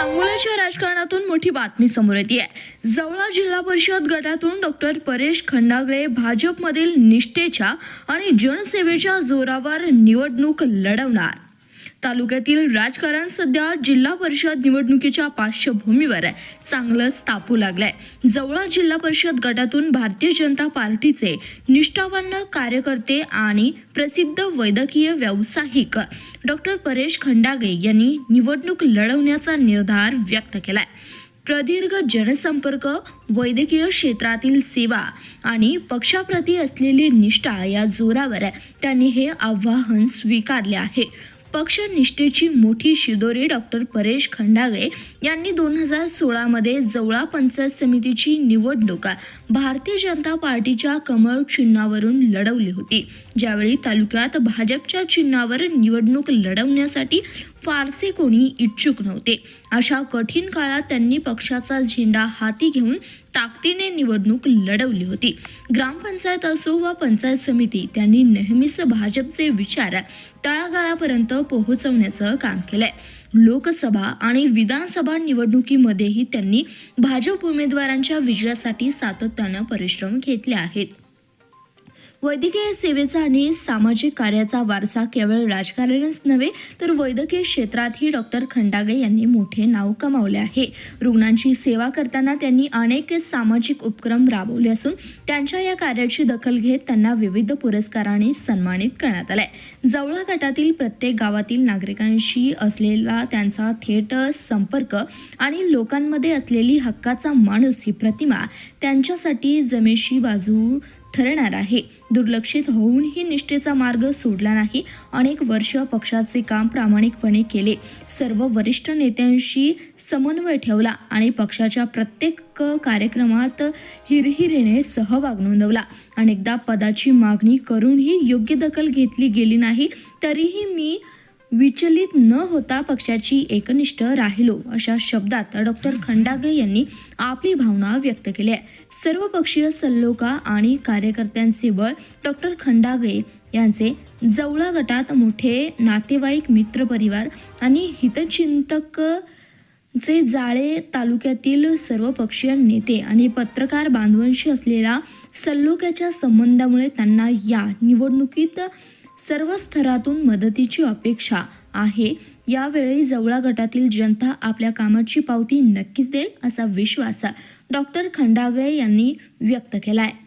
सध्याच्या राजकारणातून मोठी बातमी समोर येते आहे जवळा जिल्हा परिषद गटातून डॉक्टर परेश खंडागळे भाजपमधील निष्ठेच्या आणि जनसेवेच्या जोरावर निवडणूक लढवणार. तालुक्यातील राजकारण सध्या जिल्हा परिषद निवडणुकीच्या पार्श्वभूमीवर चांगलंच तापू लागलंय. जवळ जिल्हा परिषद गटातून भारतीय जनता पार्टीचे निष्ठावान कार्यकर्ते आणि प्रसिद्ध वैद्यकीय व्यावसायिक डॉक्टर परेश खंडागे यांनी निवडणूक लढवण्याचा निर्धार व्यक्त केलाय. प्रदीर्घ जनसंपर्क वैद्यकीय क्षेत्रातील सेवा आणि पक्षाप्रती असलेली निष्ठा या जोरावर त्यांनी हे आव्हान स्वीकारले आहे. पक्षनिष्ठेची मोठी शिदोरी डॉक्टर परेश खंडागळे यांनी दोन हजार सोळामध्ये जवळा पंचायत समितीची निवडणुका भारतीय जनता पार्टीच्या कमळ चिन्हावरून लढवली होती. ज्यावेळी तालुक्यात भाजपच्या चिन्हावर निवडणूक लढवण्यासाठी फारसे कोणी इच्छुक नव्हते. अशा कठीण काळात त्यांनी पक्षाचा झेंडा हाती घेऊन ताकदीने निवडणूक लढवली होती. ग्रामपंचायत असो वा पंचायत समिती त्यांनी नेहमीच भाजपचे विचार तळागाळापर्यंत पोहोचवण्याचं काम केलंय. लोकसभा आणि विधानसभा निवडणुकीमध्येही त्यांनी भाजप उमेदवारांच्या विजयासाठी सातत्यानं परिश्रम घेतले आहेत. वैद्यकीय सेवेचा आणि सामाजिक कार्याचा वारसा केवळ राजकारणच नव्हे तर वैद्यकीय क्षेत्रातही डॉक्टर खंडागे यांनी मोठे नाव कमावले आहे. रुग्णांची सेवा करताना त्यांनी अनेक सामाजिक उपक्रम राबवले असून त्यांच्या या कार्याची दखल घेत त्यांना विविध पुरस्काराने सन्मानित करण्यात आलाय. जवळा गटातील प्रत्येक गावातील नागरिकांशी असलेला त्यांचा थेट संपर्क आणि लोकांमध्ये असलेली हक्काचा माणूस ही प्रतिमा त्यांच्यासाठी जमेशी बाजू ठरणार आहे. दुर्लक्षित होऊनही निष्ठेचा मार्ग सोडला नाही. अनेक वर्ष पक्षाचे काम प्रामाणिकपणे केले. सर्व वरिष्ठ नेत्यांशी समन्वय ठेवला आणि पक्षाच्या प्रत्येक कार्यक्रमात हिरहिरीने सहभाग नोंदवला. अनेकदा पदाची मागणी करूनही योग्य दखल घेतली गेली नाही. तरीही मी विचलित न होता पक्षाची एकनिष्ठ राहिलो अशा शब्दात डॉक्टर खंडागे यांनी आपली भावना व्यक्त केली आहे. सर्वपक्षीय सल्लोका आणि कार्यकर्त्यांचे बळ डॉक्टर खंडागे यांचे जवळा गटात मोठे नातेवाईक मित्रपरिवार आणि हितचिंतक जे जाळे तालुक्यातील सर्वपक्षीय नेते आणि पत्रकार बांधवांशी असलेल्या सल्लोक्याच्या संबंधामुळे त्यांना या निवडणुकीत सर्व स्तरातून मदतीची अपेक्षा आहे. यावेळी जवळा गटातील जनता आपल्या कामाची पावती नक्कीच देईल असा विश्वास डॉक्टर खंडागळे यांनी व्यक्त केला आहे